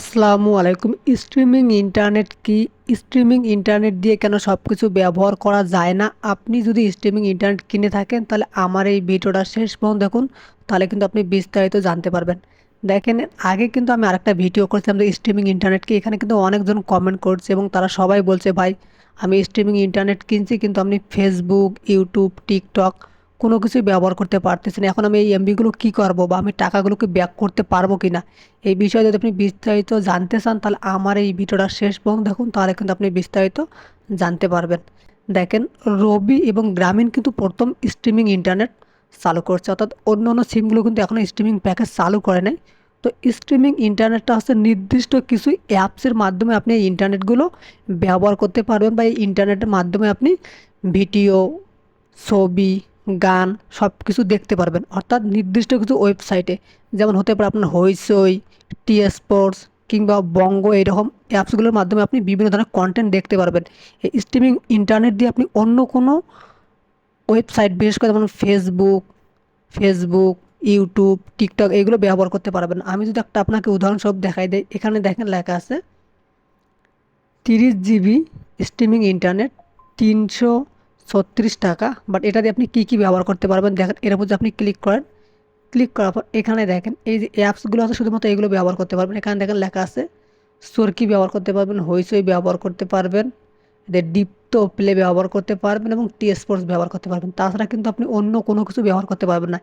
আসসালামু আলাইকুম। Streaming internet কি? স্ট্রিমিং ইন্টারনেট দিয়ে কেন সব কিছু ব্যবহার করা যায় না? আপনি যদি স্ট্রিমিং ইন্টারনেট কিনে থাকেন, তাহলে আমার এই ভিডিওটা শেষ পর্যন্ত দেখুন, তাহলে কিন্তু আপনি বিস্তারিত জানতে পারবেন। দেখেন, আগে কিন্তু আমি আরেকটা ভিডিও করেছিলাম যে স্ট্রিমিং ইন্টারনেটকে এখানে কিন্তু অনেকজন কমেন্ট করছে এবং তারা সবাই বলছে, ভাই, আমি স্ট্রিমিং ইন্টারনেট কিনছি, কিন্তু আপনি ফেসবুক ইউটিউব টিকটক কোনো কিছুই ব্যবহার করতে পারতেছি না। এখন আমি এই এমবিগুলো কী করব বা আমি টাকাগুলোকে ব্যাক করতে পারব কি না এই বিষয়ে যদি আপনি বিস্তারিত জানতে চান, তাহলে আমার এই ভিডিওটা শেষ পর্যন্ত দেখুন, তাহলে কিন্তু আপনি বিস্তারিত জানতে পারবেন। দেখেন রবি এবং গ্রামীণ কিন্তু প্রথম স্ট্রিমিং ইন্টারনেট চালু করছে। অর্থাৎ অন্য অন্য সিমগুলো কিন্তু এখনও স্ট্রিমিং প্যাকেজ চালু করে নাই। তো স্ট্রিমিং ইন্টারনেটটা হচ্ছে নির্দিষ্ট কিছু অ্যাপসের মাধ্যমে আপনি এই ইন্টারনেটগুলো ব্যবহার করতে পারবেন বা এই ইন্টারনেটের মাধ্যমে আপনি ভিডিও ছবি গান সব কিছু দেখতে পারবেন। অর্থাৎ নির্দিষ্ট কিছু ওয়েবসাইটে, যেমন হতে পারে আপনার হইচই টি স্পোর্টস কিংবা বঙ্গ এরকম অ্যাপসগুলোর মাধ্যমে আপনি বিভিন্ন ধরনের কন্টেন্ট দেখতে পারবেন। এই স্ট্রিমিং ইন্টারনেট দিয়ে আপনি অন্য কোনো ওয়েবসাইট বিশেষ করে যেমন ফেসবুক ফেসবুক ইউটিউব টিকটক এগুলো ব্যবহার করতে পারবেন। আমি যদি একটা আপনাকে উদাহরণস্বরূপ দেখাই দিই, এখানে দেখেন লেখা আছে, তিরিশ জিবি স্ট্রিমিং ইন্টারনেট তিনশো ছত্রিশ টাকা বাট এটা দিয়ে আপনি কী কী ব্যবহার করতে পারবেন দেখেন এর উপর যদি আপনি ক্লিক করেন ক্লিক করার পর এখানে দেখেন এই যে অ্যাপসগুলো আছে শুধুমাত্র এগুলো ব্যবহার করতে পারবেন এখানে দেখেন লেখা আছে সরকি ব্যবহার করতে পারবেন হইচই ব্যবহার করতে পারবেন এদের ডিপ্তো প্লে ব্যবহার করতে পারবেন এবং টি স্পোর্টস ব্যবহার করতে পারবেন তাছাড়া কিন্তু আপনি অন্য কোনো কিছু ব্যবহার করতে পারবেন না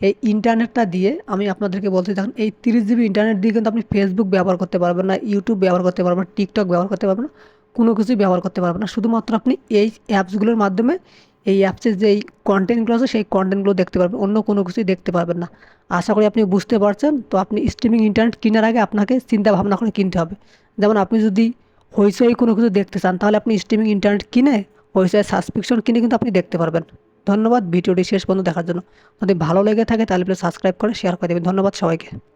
এই ইন্টারনেটটা দিয়ে আমি আপনাদেরকে বলতে দেখেন এই তিরিশ জিবি ইন্টারনেট দিয়ে কিন্তু আপনি ফেসবুক ব্যবহার করতে পারবেন না ইউটিউব ব্যবহার করতে পারবেন না টিকটক ব্যবহার করতে পারবেন না কোনো কিছুই ব্যবহার করতে পারবেন না। শুধুমাত্র আপনি এই অ্যাপসগুলোর মাধ্যমে এই অ্যাপসের যেই কন্টেন্টগুলো আছে, সেই কন্টেন্টগুলো দেখতে পারবেন। অন্য কোনো কিছুই দেখতে পারবেন না। আশা করি আপনি বুঝতে পারছেন। তো আপনি স্ট্রিমিং ইন্টারনেট কেনার আগে আপনাকে চিন্তা ভাবনা করে কিনতে হবে। যেমন আপনি যদি হইচই কোনো কিছু দেখতে চান, তাহলে আপনি স্ট্রিমিং ইন্টারনেট কিনে হইচই সাবস্ক্রিপশন কিনে কিন্তু আপনি দেখতে পারবেন। ধন্যবাদ। ভিডিওটি শেষ পর্যন্ত দেখার জন্য। যদি ভালো লেগে থাকে, তাহলে প্লিজ সাবস্ক্রাইব করে শেয়ার করে দেবেন। ধন্যবাদ সবাইকে।